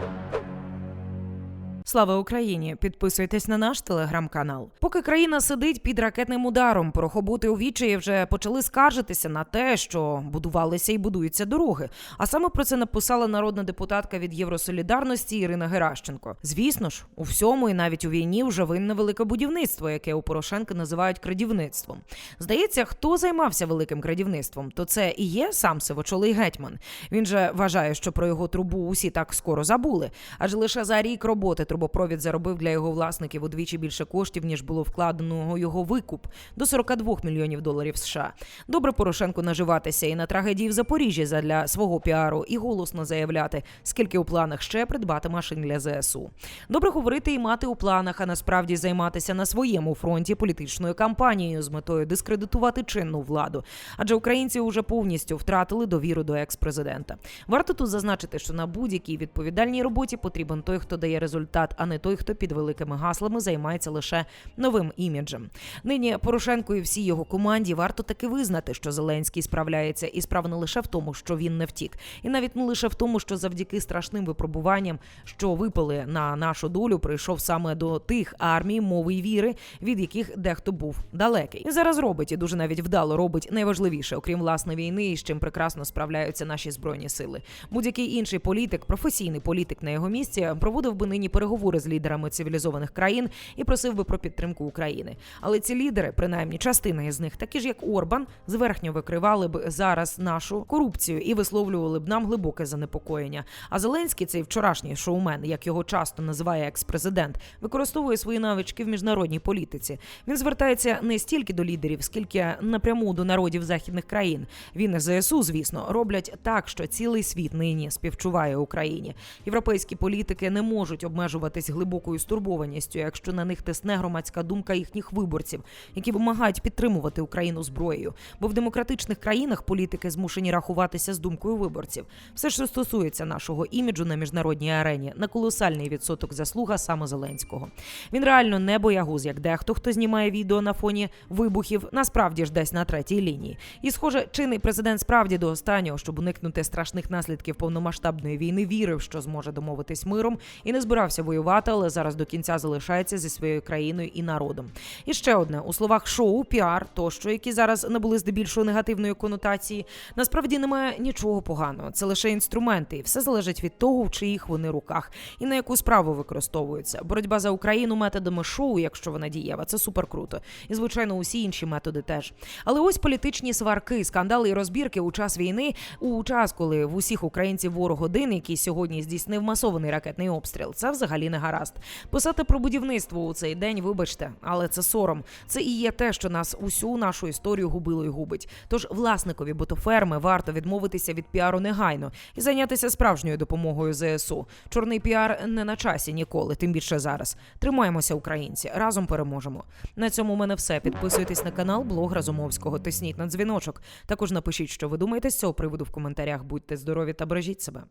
Thank you. Слава Україні! Підписуйтесь на наш телеграм-канал. Поки країна сидить під ракетним ударом, порохоботи у відчаї вже почали скаржитися на те, що будувалися і будуються дороги. А саме про це написала народна депутатка від Євросолідарності Ірина Геращенко. Звісно ж, у всьому і навіть у війні вже винне велике будівництво, яке у Порошенка називають крадівництвом. Здається, хто займався великим крадівництвом, то це і є сам сивочолий гетьман. Він же вважає, що про його трубу усі так скоро забули, адже лише за рік роботи трубопровід заробив для його власників удвічі більше коштів, ніж було вкладено його викуп до 42 мільйонів доларів США. Добре Порошенко наживатися і на трагедії в Запоріжжі задля свого піару, і голосно заявляти, скільки у планах ще придбати машин для ЗСУ. Добре говорити і мати у планах, а насправді займатися на своєму фронті політичною кампанією з метою дискредитувати чинну владу. Адже українці вже повністю втратили довіру до екс-президента. Варто тут зазначити, що на будь-якій відповідальній роботі потрібен той, хто дає результат, а не той, хто під великими гаслами займається лише новим іміджем. Нині Порошенко і всій його команді варто таки визнати, що Зеленський справляється, і справа не лише в тому, що він не втік, і навіть не лише в тому, що завдяки страшним випробуванням, що випали на нашу долю, прийшов саме до тих армій мови й віри, від яких дехто був далекий. І зараз робить і дуже навіть вдало робить найважливіше, окрім власне війни, з чим прекрасно справляються наші збройні сили. Будь-який інший політик, професійний політик на його місці, проводив би нині переговори з лідерами цивілізованих країн і просив би про підтримку України. Але ці лідери, принаймні частина із них, такі ж як Орбан, зверхньо викривали б зараз нашу корупцію і висловлювали б нам глибоке занепокоєння. А Зеленський, цей вчорашній шоумен, як його часто називає екс-президент, використовує свої навички в міжнародній політиці. Він звертається не стільки до лідерів, скільки напряму до народів західних країн. Він і ЗСУ, звісно, роблять так, що цілий світ нині співчуває Україні. Європейські політики не можуть обмежуватись глибокою стурбованістю, якщо на них тисне громадська думка їхніх виборців, які вимагають підтримувати Україну зброєю. Бо в демократичних країнах політики змушені рахуватися з думкою виборців. Все, що стосується нашого іміджу на міжнародній арені, на колосальний відсоток заслуга саме Зеленського. Він реально не боягуз, як дехто, хто знімає відео на фоні вибухів, насправді ж десь на третій лінії. І, схоже, чинний президент справді до останнього, щоб уникнути страшних наслідків повномасштабної війни, вірив, що зможе домовитись миром і не збирався воювати, але зараз до кінця залишається зі своєю країною і народом. І ще одне у словах шоу, піар тощо, які зараз набули здебільшого негативної конотації, насправді немає нічого поганого. Це лише інструменти, і все залежить від того, в чиїх вони руках і на яку справу використовуються. Боротьба за Україну методами шоу, якщо вона дієва, це супер круто. І звичайно, усі інші методи теж. Але ось політичні сварки, скандали і розбірки у час війни, у час, коли в усіх українців ворог один, який сьогодні здійснив масований ракетний обстріл, це взагалі не гаразд. Писати про будівництво у цей день, вибачте, але це сором. Це і є те, що нас усю нашу історію губило і губить. Тож власникові ботоферми варто відмовитися від піару негайно і зайнятися справжньою допомогою ЗСУ. Чорний піар не на часі ніколи, тим більше зараз. Тримаємося, українці, разом переможемо. На цьому у мене все. Підписуйтесь на канал Блог Разумовського. Тисніть на дзвіночок. Також напишіть, що ви думаєте з цього приводу в коментарях. Будьте здорові та бережіть себе.